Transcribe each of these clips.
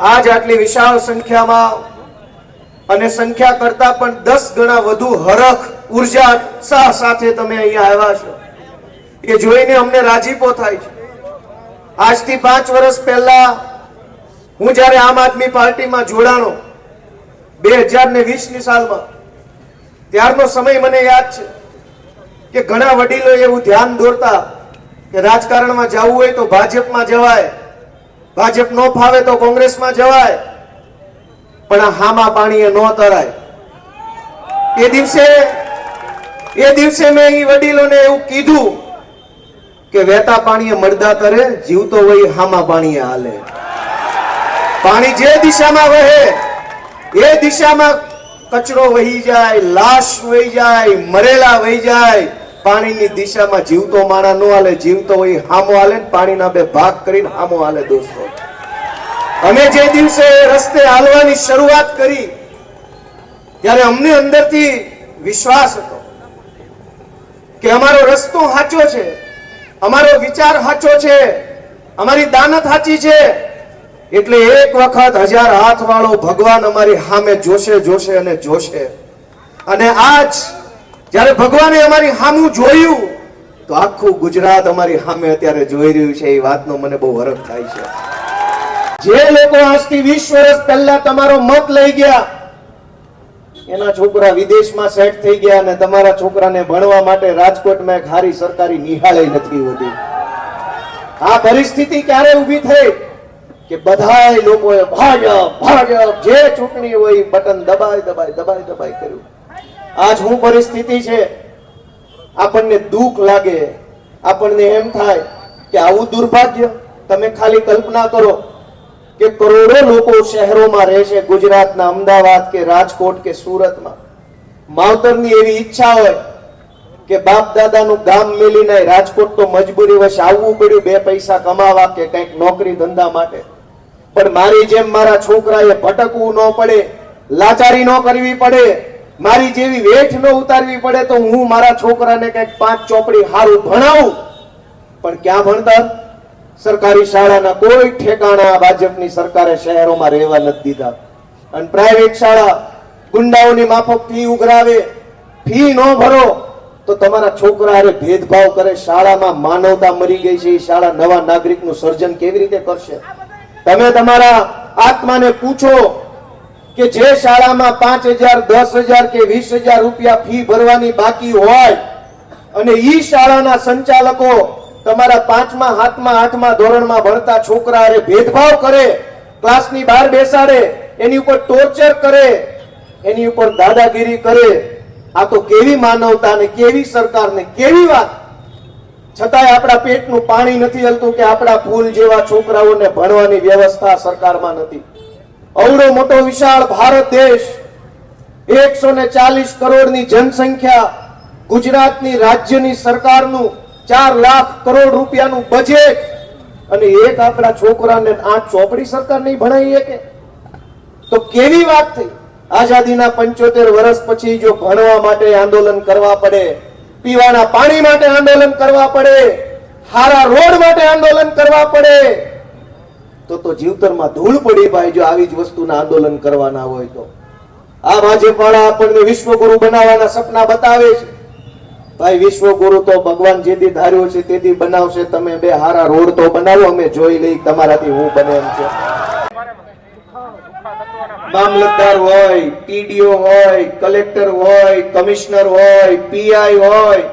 આજ આટલી વિશાળ સંખ્યામાં અને સંખ્યા કરતા પણ દસ ગણા વધુ હરખ, ઊર્જા, ઉત્સાહ સાથે તમે અહીંયા આવ્યા છો. એ જોઈને અમને રાજીપો થાય છે. આજથી પાંચ વર્ષ પહેલા હું જ્યારે આમ આદમી પાર્ટીમાં જોડાણો બે હજાર ને વીસની સાલમાં, ત્યારનો સમય મને યાદ છે કે ઘણા વડીલો એવું ધ્યાન દોરતા કે રાજકારણમાં જવું હોય તો ભાજપમાં જવાય ભાજપ નો ફાવે તો કોંગ્રેસમાં જવાય, પણ હામા પાણીએ ન તરાય. એ દિવસે એ દિવસે મેં એ વડીલોને એવું કીધું કે વહેતા પાણીએ મરદા કરે જીવતો વહી હામા પાણીએ હાલે. પાણી જે દિશામાં વહે, એ દિશામાં કચરો વહી જાય, લાશ વહી જાય, મરેલા વહી જાય પાણીની દિશામાં જીવતો માણા નો હાલે, જીવતો હોય હામો હાલે પાણીના બે ભાગ કરીને હામો હાલે દોસ્તો. અમે જે દિવસે રસ્તે હાલવાની શરૂઆત કરી, ત્યારે અમને અંદરથી વિશ્વાસ હતો કે અમારો રસ્તો સાચો છે, અમારો વિચાર સાચો છે, અમારી દાનત સાચી છે. એટલે એક વખત હજાર હાથ વાળો ભગવાન અમારી સામે જોશે જોશે અને જોશે. અને આજ જ્યારે ભગવાને અમારી સામું જોયું, તો આખું ગુજરાત અમારી સામે અત્યારે જોઈ રહ્યું છે. એ વાતનો મને બહુ હરખ થાય છે. જે લોકો આજથી વીસ વર્ષ પહેલા તમારો મત લઈ ગયા, એના છોકરા વિદેશમાં સેટ થઈ ગયા અને તમારા છોકરાને ભણવા માટે રાજકોટમાં એક હારી સરકારી નિહાળે નથી હોતી. આ પરિસ્થિતિ ક્યારે ઊભી થઈ કે બધાય લોકોએ ભાજપ ભાજપ, જે ચૂંટણી હોય બટન દબાઈ દબાઈ દબાઈ દબાઈ કર્યું. આજ હું પરિસ્થિતિ છે. આપણને દુઃખ લાગે. આપણને એમ થાય કે આવું દુર્ભાગ્ય તમે ખાલી કલ્પના કરો કે કરોડો લોકો શહેરોમાં રહે છે, ગુજરાતના અમદાવાદ કે રાજકોટ કે સુરતમાં. માવતરની એવી ઈચ્છા હોય કે બાપ દાદાનું ગામ મેલીને રાજકોટ તો મજબૂરી વશ આવવું પડ્યું, બે પૈસા કમાવા કે કંઈક નોકરી ધંધા માટે. પણ મારી જેમ મારા છોકરાએ ભટકવું ન પડે, લાચારી ન કરવી પડે. મારી જેવી વેઠ ન ઉતારવી પડે તો હું મારા છોકરાને કંઈક પાંચ ચોપડી હારું ભણાવું. પણ ક્યાં ભણતર? સરકારી શાળાના કોઈ ઠેકાણા ભાજપની સરકારે શહેરોમાં રહેવા નથી દીધા. અને પ્રાઇવેટ શાળા ગુંડાઓની માફક ફી ઉઘરાવે. ફી ન ભરો તો તમારા છોકરા ભેદભાવ કરે. શાળામાં માનવતા મરી ગઈ છે. એ શાળા નવા નાગરિકનું સર્જન કેવી રીતે કરશે? તમે તમારા આત્માને પૂછો કે જે શાળામાં પાંચ હજાર, દસ હજાર કે વીસ હજાર રૂપિયા ફી ભરવાની બાકી હોય અને ઈ શાળાના સંચાલકો તમારા પાંચમા, હાથમાં, આઠમા ધોરણમાં ભણતા છોકરા હારે ભેદભાવ કરે, ક્લાસની બહાર બેસાડે, એની ઉપર ટોર્ચર કરે, એની ઉપર દાદાગીરી કરે, આ તો કેવી માનવતા ને, કેવી સરકાર ને, કેવી વાત? છતાંય આપણા પેટનું પાણી નથી હલતું કે આપણા ફૂલ જેવા છોકરાઓને ભણવાની વ્યવસ્થા સરકારમાં નથી. અવડો મોટો વિશાળ ભારત દેશ એકસો ને ચાલીસ કરોડની જનસંખ્યા, ગુજરાતની રાજ્યની સરકારનું ચાર લાખ કરોડ રૂપિયાનું બજેટ અને એક આપણા છોકરાને આઠ ચોપડી સરકાર નહીં ભણાવીએ કે તો કેવી વાત થઈ? આઝાદીના પંચોતેર વર્ષ પછી જો ભણવા માટે આંદોલન કરવા પડે, પીવાના પાણી માટે આંદોલન કરવા પડે, હારા રોડ માટે આંદોલન કરવા પડે તો તો જીવતરમાં ધૂળ પડી ભાઈ જો આવી જ વસ્તુના આંદોલન કરવાના હોય તો. આ ભાજપવાળા આપણને વિશ્વગુરુ બનાવવાના સપના બતાવે છે. ભાઈ, વિશ્વગુરુ તો ભગવાન જે દી ધાર્યો છે તે દી બનાવશે, તમે બે હારા રોડ તો બનાવો, અમે જોઈ લઈ તમારાથી હું બને એમ છે. મામલતદાર હોય, પીડીઓ હોય, કલેક્ટર હોય, કમિશનર હોય, પીઆઈ હોય,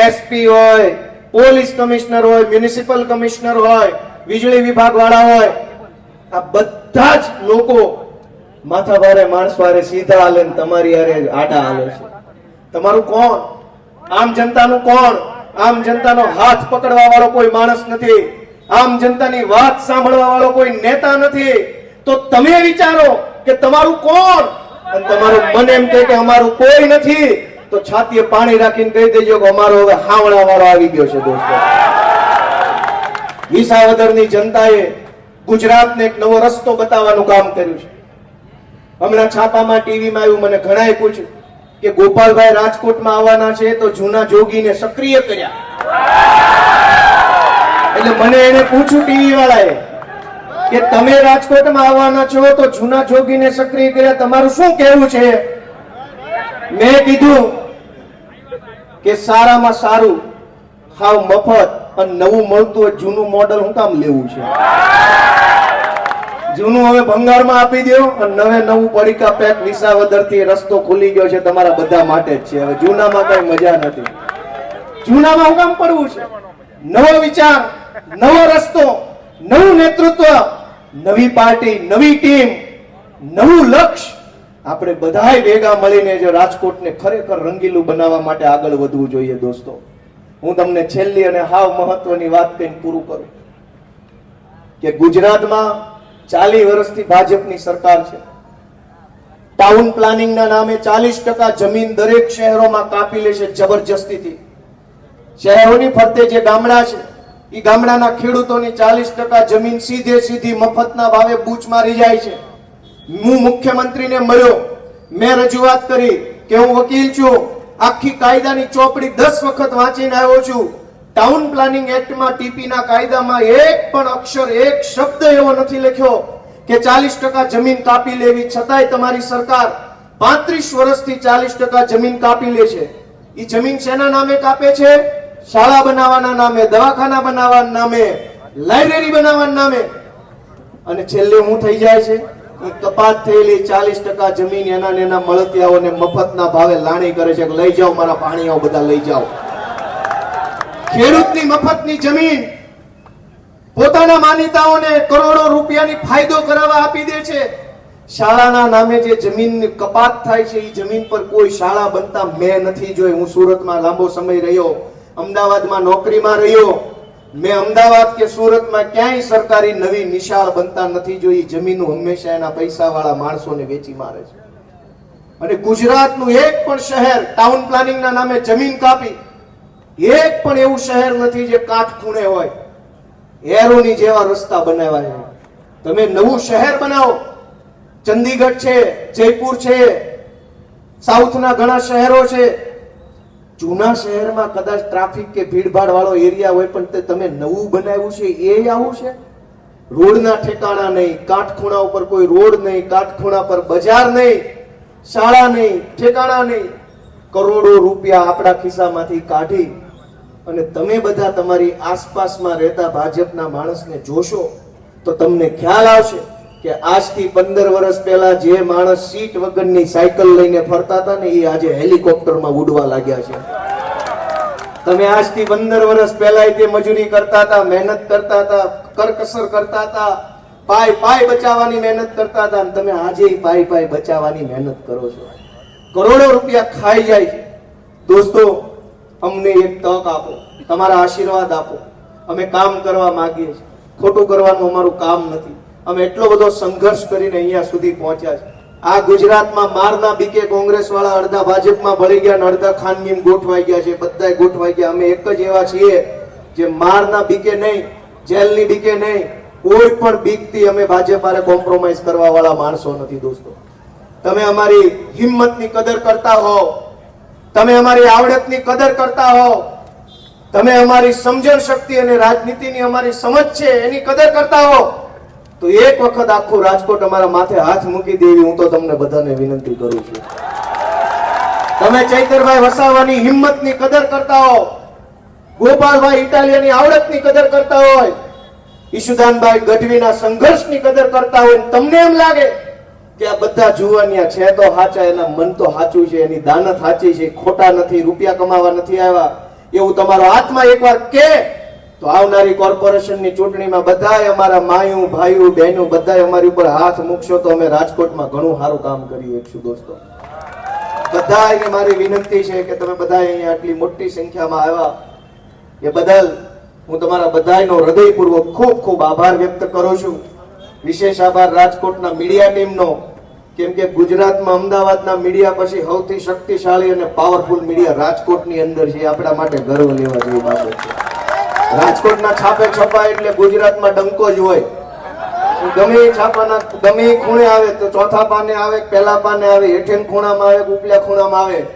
એસપી હોય, પોલીસ કમિશનર હોય, મ્યુનિસિપલ કમિશનર હોય વીજળી વિભાગ વાળા હોય, આ બધા જ લોકો માથા ભારે માણસ વારે સીધા હાલે તમારી હારે આડા હાલે છે. તમારું કોણ? આમ જનતાનું કોણ? આમ જનતાનો હાથ પકડવા વાળો કોઈ માણસ નથી. આમ જનતાની વાત સાંભળવા વાળો કોઈ નેતા નથી. તો તમે વિચારો કે તમારું કોણ? અને તમારું મન એમ કે અમારું કોઈ નથી. તો છાતીએ પાણી રાખીને કહી દેજો કે અમારો હવે હાવણા વાળો આવી ગયો છે દોસ્તો. વિસાવદરની જનતાએ ગુજરાતને એક નવો રસ્તો બતાવવાનું કામ કર્યું છે. હમણાં છાપામાં ટીવીમાં આવ્યું, મને ઘણાએ પૂછ્યું કે ગોપાલભાઈ રાજકોટમાં આવવાના છે તો જૂના જોગીને સક્રિય કર્યા. એટલે મને એને પૂછ્યું ટીવી વાળાએ કે તમે રાજકોટમાં આવવાના છો તો જૂના જોગીને સક્રિય કર્યા, તમારું શું કહેવું છે? મેં કીધું કે સારામાં સારું હાવ મફત અને નવું મળતું હોય જૂનું મોડલ હું કામ લેવું છે? જૂનું હવે ભંગારમાં આપી દો અને નવે નવું પડીકા પેક વિસાવદરથી રસ્તો ખુલી ગયો છે તમારા બધા માટે જ છે. હવે જૂનામાં કઈ મજા નથી. જૂનામાં હું કામ પડવું છે? નવો વિચાર, નવો રસ્તો, નવું નેતૃત્વ, નવી પાર્ટી, નવી ટીમ નવું લક્ષ્ય. આપણે બધાય ભેગા મળીને જો રાજકોટને ખરેખર રંગીલું બનાવવા માટે આગળ વધવું જોઈએ દોસ્તો. હું તમને છેલ્લી અને હાવ મહત્વની વાત કહીને પૂરું કરું કે ગુજરાતમાં ચાલી વર્ષથી ભાજપની સરકાર છે. ટાઉન પ્લાનિંગના નામે ચાલીસ ટકા જમીન દરેક શહેરોમાં કાપી લેશે જબરજસ્તીથી. શહેરોની ફરતે જે ગામડા છે એ ગામડાના ખેડૂતોની ચાલીસ ટકા જમીન સીધે સીધી મફતના ભાવે બૂચ મારી જાય છે. હું મુખ્યમંત્રીને મળ્યો. મેં રજૂઆત કરી કે હું વકીલ છું. આખી કાયદાની ચોપડી દસ વખત વાંચીને આવ્યો છું. ટાઉન પ્લાનિંગ એક્ટમાં ટીપીના કાયદામાં એક પણ અક્ષર, એક શબ્દ એવો નથી લખ્યો કે ચાલીસ ટકા જમીન કાપી લેવી. છતાંય તમારી સરકાર પાંત્રીસ વર્ષથી ચાલીસ ટકા જમીન કાપી લે છે. એ જમીન શેના નામે કાપે છે? શાળા બનાવવાના નામે, દવાખાના બનાવવાના નામે, લાઇબ્રેરી બનાવવાના નામે. અને છેલ્લે હું થઈ જાય છે? કપાત થયેલી ચાલીસ ટકા જમીન એના ને એના મળતિયાઓને મફતના ભાવે લાણી કરે છે લઈ જાઓ, મારા પાણીઓ બધા લઈ જાઓ. ખેડૂતની મફતની જમીન પોતાના માનીતાઓને કરોડો રૂપિયાની ફાયદો કરાવવા આપી દે છે. શાળાના નામે જે જમીનની કપાત થાય છે, એ જમીન પર કોઈ શાળા બનતા મેં નથી જોઈ. હું સુરતમાં લાંબો સમય રહ્યો, અમદાવાદમાં નોકરીમાં રહ્યો મેં અમદાવાદ કે સુરતમાં ક્યાંય સરકારી નવી નિશાળ બનતા નથી જોઈ. જમીનો હંમેશા એના પૈસાવાળા માણસોને વેચી મારે છે. અને ગુજરાતનું એક પણ શહેર ટાઉન પ્લાનિંગના નામે જમીન કાપી. એક પણ એવું શહેર નથી જે કાઠ ખૂણે હોય. એરોની જેવા રસ્તા બનાવ્યા છે. તમે નવું શહેર બનાવો. ચંદીગઢ છે, જયપુર છે, સાઉથના ઘણા શહેરો છે. જૂના શહેરમાં કદાચ ટ્રાફિક કે ભીડભાડ વાળો એરિયા હોય, પણ તે તમે નવું બનાવ્યું છે, એ આવું છે? રોડના ઠેકાણા નહીં, કાટખૂણા ઉપર કોઈ રોડ નહીં, કાટખૂણા પર બજાર નહીં, શાળા નહીં, ઠેકાણા નહીં. કરોડો રૂપિયા આપણા ખિસ્સામાંથી કાઢી અને તમે બધા તમારી આસપાસમાં રહેતા ભાજપના માણસને જોશો તો તમને ખ્યાલ આવશે કે આજથી પંદર વર્ષ પહેલા જે માણસ સીટ વગરની સાયકલ લઈને ફરતા હતા ને, એ આજે હેલિકોપ્ટરમાં ઉડવા લાગ્યા છે. તમે આજથી પંદર વર્ષ પહેલા તે મજૂરી કરતા હતા, મહેનત કરતા હતા, કરકસર કરતા હતા, પાય પાય બચાવવાની મહેનત કરતા હતા તમે આજે પાય પાય બચાવવાની મહેનત કરો છો. કરોડો રૂપિયા ખાઈ જાય છે. દોસ્તો, અમને એક તક આપો, તમારા આશીર્વાદ આપો. અમે કામ કરવા માંગીએ છીએ. ખોટું કરવાનું અમારું કામ નથી. અમે એટલો બધો સંઘર્ષ કરીને અહીંયા સુધી પહોંચ્યા છે. આ ગુજરાતમાં મારના બીકે કોંગ્રેસ વાળા અડધા ભાજપમાં ભળી ગયા અને અડધા ખાનગીમ ગોઠવાઈ ગયા છે, બધાય ગોઠવાઈ ગયા. અમે એક જ એવા છીએ જે મારના બીકે નહીં, જેલની બીકે નહીં, કોઈ પણ બીકથી અમે ભાજપ હારે કોમ્પ્રોમાઇઝ કરવા વાળા માણસો નથી દોસ્તો. તમે અમારી હિંમતની કદર કરતા હો, તમે અમારી આવડતની કદર કરતા હો, તમે અમારી સમજણ શક્તિ અને રાજનીતિની અમારી સમજ છે એની કદર કરતા હો. તો એક વખત આખું રાજકોટ અમારા માથે હાથ મૂકી દેવી, હું તો તમને બધાને વિનંતી કરું છું. તમે ચૈતરભાઈ વસાવાની હિંમતની કદર કરતા હો. ગોપાલભાઈ ઇટાલિયાની આવડતની કદર કરતા હોય. ઈશુદાનભાઈ ગઢવીના સંઘર્ષની કદર કરતા હોય તમને એમ લાગે કે આ બધા જુવાનિયા છે, તો હાચા એના મન તો સાચું છે, એની દાનત સાચી છે, ખોટા નથી, રૂપિયા કમાવા નથી આવ્યા. એવું તમારો આત્મા એકવાર કે તો આવનારી કોર્પોરેશનની ચૂંટણીમાં બધાય અમારા માયું ભાઈઓ બહેનો બધાય અમારી ઉપર હાથ મૂકશો તો અમે રાજકોટમાં ઘણું સારું કામ કરીએ છું દોસ્તો. બધાયને મારી વિનંતી છે કે તમે બધા અહીંયા આટલી મોટી સંખ્યામાં આવ્યા. એ બદલ હું તમારા બધાયનો હૃદયપૂર્વક ખૂબ ખૂબ આભાર વ્યક્ત કરું છું. વિશેષ આભાર રાજકોટના મીડિયા ટીમનો, કેમ કે ગુજરાતમાં અમદાવાદના મીડિયા પછી સૌથી શક્તિશાળી અને પાવરફુલ મીડિયા રાજકોટની અંદર છે. આપણા માટે ગર્વ લેવા જેવી બાબત છે. રાજકોટના છાપે છપાય એટલે ગુજરાતમાં ડંકો જ હોય. ગમે છાપાના, ગમે ખૂણે આવે તો ચોથા પાને આવે, પહેલા પાને આવે, હેઠેન ખૂણામાં આવે ઉપલા ખૂણામાં આવે.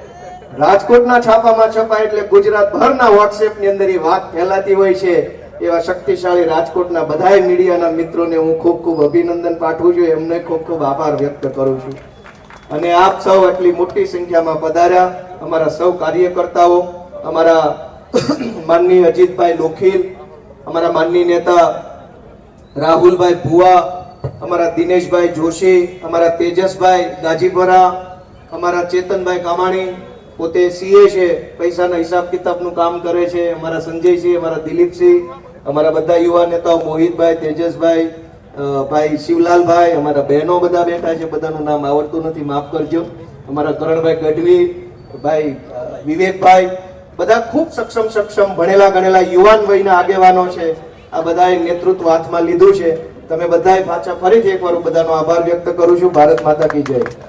રાજકોટના છાપામાં છપાય એટલે ગુજરાત ભરના વોટ્સએપની અંદર એ વાત ફેલાતી હોય છે. એવા શક્તિશાળી રાજકોટના બધાય મીડિયાના મિત્રોને હું ખૂબ ખૂબ અભિનંદન પાઠવું છું. એમને ખૂબ ખૂબ આભાર વ્યક્ત કરું છું. અને આપ સૌ આટલી મોટી સંખ્યામાં પધાર્યા. અમારા સૌ કાર્યકર્તાઓ, અમારા માનની અજીતભાઈ લોખીલ, અમારા માનની નેતા રાહુલભાઈ ભુવા, અમારા દિનેશભાઈ જોશી, અમારા તેજસભાઈ ગાજીપરા, અમારા ચેતનભાઈ કામાણી પોતે સીએ છે, પૈસાના હિસાબ કિતાબનું કામ કરે છે, અમારા સંજયસિંહ, અમારા દિલીપસિંહ, અમારા બધા યુવા નેતાઓ, મોહિતભાઈ, તેજસભાઈ ભાઈ શિવલાલભાઈ, અમારા બહેનો બધા બેઠા છે, બધાનું નામ આવડતું નથી, માફ કરજો. અમારા કરણભાઈ ગઢવી, ભાઈ વિવેકભાઈ બધા ખૂબ સક્ષમ સક્ષમ ભણેલા ગણેલા યુવાન વયના આગેવાનો છે. આ બધાએ નેતૃત્વ હાથમાં લીધું છે. તમે બધાએ પાછા ફરીથી એકવાર બધાનો આભાર વ્યક્ત કરું છું. ભારત માતા કી જય.